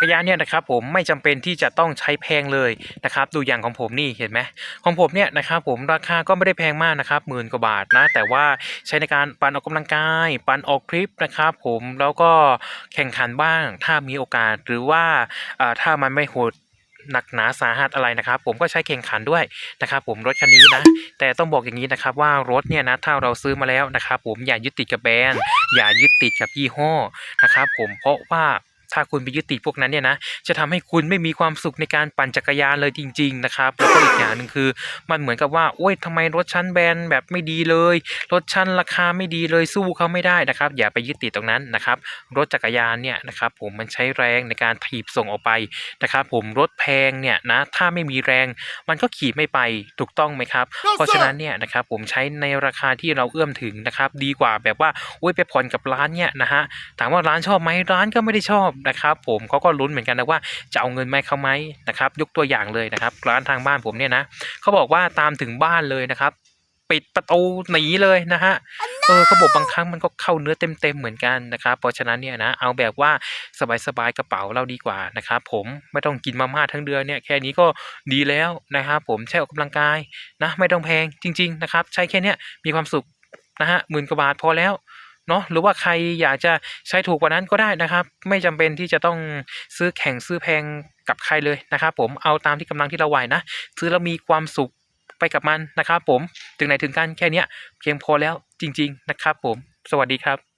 กรยานเนี่ยนะครับผมไม่จำเป็นที่จะต้องใช้แพงเลยนะครับดูอย่างของผมนี่เห็นไหมของผมเนี่ยนะครับผมราคาก็ไม่ได้แพงมากนะครับหมื่นกว่าบาทนะแต่ว่าใช้ในการปั่นออกกำลังกาย ปั่นออกทริปนะครับผมแล้วก็แข่งขันบ้างถ้ามีโอกาสหรือว่าอ่าถ้ามันไม่โหดหนักหนาสาหัสอะไรนะครับ ผมก็ใช้แข่งขันด้วยนะครับผมรถคันนี้นะ แต่ต้องบอกอย่างนี้นะครับว่ารถเนี่ยนะถ้าเราซื้อมาแล้วนะครับผมอย่ายึดติดกับแบรนด์อย่ายึดติดกับยี่ห้อนะครับผมเพราะว่า ถ้าคุณไปยึดติดพวกนั้นเนี่ยนะจะทำให้คุณไม่มีความสุขในการปั่นจักรยานเลยจริง ๆ นะครับแล้วก็อีกอย่างหนึ่งคือ มันเหมือนกับว่าโอ้ยทำไมรถชั้นแบรนด์แบบไม่ดีเลยรถชั้นราคาไม่ดีเลยสู้เขาไม่ได้นะครับ อย่าไปยึดติดตรงนั้นนะครับ รถจักรยานเนี่ยนะครับผมมันใช้แรงในการถีบส่งออกไปนะครับ ผมรถแพงเนี่ยนะถ้าไม่มีแรง มันก็ขี่ไม่ไปถูกต้องไหมครับ เพราะฉะนั้นเนี่ยนะครับผมใช้ในราคาที่เราเอื้อมถึงนะครับ ดีกว่าแบบว่าโอ้ยไปผ่อนกับร้านเนี่ยนะฮะถามว่าร้านชอบไหมร้านก็ไม่ได้ชอบนะครับ ผมเขาก็ลุ้นเหมือนกันนะว่าจะเอาเงินไหมเขาไหมนะครับยกตัวอย่างเลยนะครับ ร้านทางบ้านผมเนี่ยนะเขาบอกว่าตามถึงบ้านเลยนะครับ ปิดประตูหนีเลยนะฮะเออเขาบอกบางครั้งมันก็เข้าเนื้อเต็มๆเหมือนกันนะครับ เพราะฉะนั้นเนี่ยนะเอาแบบว่าสบายๆกระเป๋าเราดีกว่านะครับผมไม่ต้องกินมาม่าทั้งเดือนเนี่ยแค่นี้ก็ดีแล้วนะครับผมใช้ออกกำลังกายนะ ไม่ต้องแพงจริง ๆ นะครับ ใช้แค่เนี้ยมีความสุขนะฮะหมื่นกว่าบาทพอแล้ว เนาะหรือว่าใครอยากจะใช้ถูกกว่านั้นก็ได้นะครับ ไม่จำเป็นที่จะต้องซื้อแข่งซื้อแพงกับใครเลยนะครับผมเอาตามที่กำลังที่เราไหวนะซื้อแล้วมีความสุขไปกับมันนะครับผมถึงไหนถึงกันแค่เนี้ยเพียงพอแล้วจริง ๆ นะครับผม สวัสดีครับ